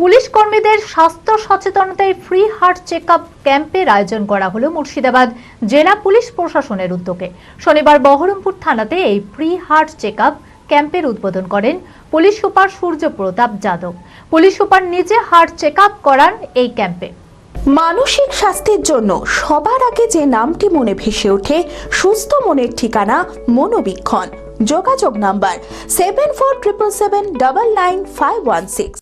Police কর্মীদের স্বাস্থ্য সচেতনতায় ফ্রি হার্ট চেক আপ ক্যাম্পের আয়োজন করা হলো মুর্শিদাবাদ জেলা পুলিশ প্রশাসনের উদ্যোগে। শনিবার বহরমপুর থানাতে এই ফ্রি হার্ট চেক আপ ক্যাম্পের উদ্বোধন করেন police super Surya Pratap Yadav. Police super নিজে হার্ট চেক আপ করান এই ক্যাম্পে। মানসিক স্বাস্থ্যের জন্য সবার আগে যে নামটি মনে ভেসে ওঠে, সুস্থ মনের ঠিকানা মনোবীক্ষণ। যোগাযোগ number seven four triple seven double nine five one six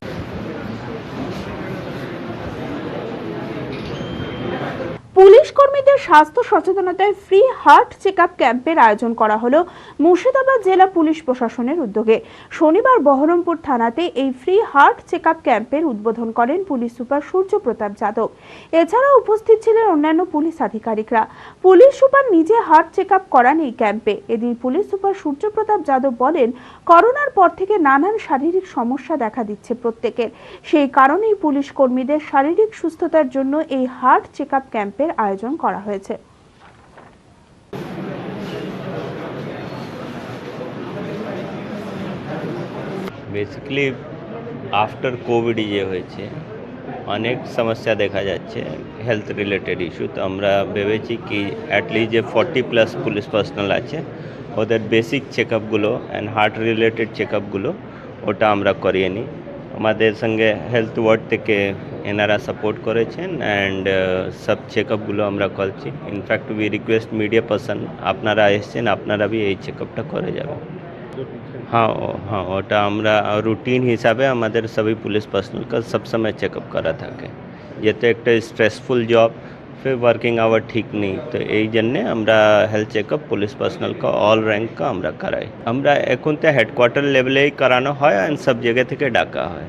police কর্মীদের স্বাস্থ্য সচেতনতায় ফ্রি হার্ট চেক আপ ক্যাম্পের আয়োজন করা হলো মুর্শিদাবাদ জেলা পুলিশ প্রশাসনের উদ্যোগে। শনিবার বহরমপুর থানাতে এই ফ্রি হার্ট চেক আপ ক্যাম্পের উদ্বোধন করেন পুলিশ সুপার সূর্য প্রতাপ যাদব। এছাড়া উপস্থিত ছিলেন অন্যান্য পুলিশ আধিকারিকরা। পুলিশ সুপার নিজে হার্ট চেক আপ করান এই ক্যাম্পে এদিন পুলিশ সুপার সূর্য প্রতাপ যাদব বলেন, করোনার পর থেকে নানান শারীরিক সমস্যা দেখা দিচ্ছে প্রত্যেকের। সেই কারণেই পুলিশ কর্মীদের শারীরিক সুস্থতার জন্য এই হার্ট চেক আপ ক্যাম্পের আয়োজন করা হয়েছে। বেসিক্যালি আফটার কোভিড যে হয়েছে, অনেক সমস্যা দেখা যাচ্ছে হেলথ রিলেটেড ইস্যু তো আমরা ভেবেছি কি অ্যাটলিস্ট যে ফর্টি প্লাস পুলিশ পার্সোনাল আছে, ওদের বেসিক চেক আপগুলো অ্যান্ড হার্ট রিলেটেড চেক আপগুলো ওটা আমরা করিয়ে নিই। আমাদের সঙ্গে হেলথ ওয়ার্ড থেকে এনারা সাপোর্ট করেছেন অ্যান্ড uh, সব চেকআপগুলো আমরা করছি। In fact we request media person আপনারা এসছেন, আপনারা বি এই চেকআপটা করে যাবেন। হ্যাঁ হ্যাঁ ওটা আমরা রুটিন হিসাবে আমাদের সবই পুলিশ পার্সোনাল সবসময় চেকআপ করা থাকে। যেহেতু একটা স্ট্রেসফুল জব ওয়ার্কিং আওয়ার ঠিক নেই, তো এই জন্যে আমরা হেলথ চেকআপ পুলিশ পার্সোনাল কা অল র্যাঙ্ক কা আমরা করাই। আমরা এখন তো হেডকোয়ার্টার লেভেলেই করানো হয় আর সব জায়গা থেকে ডাকা হয়।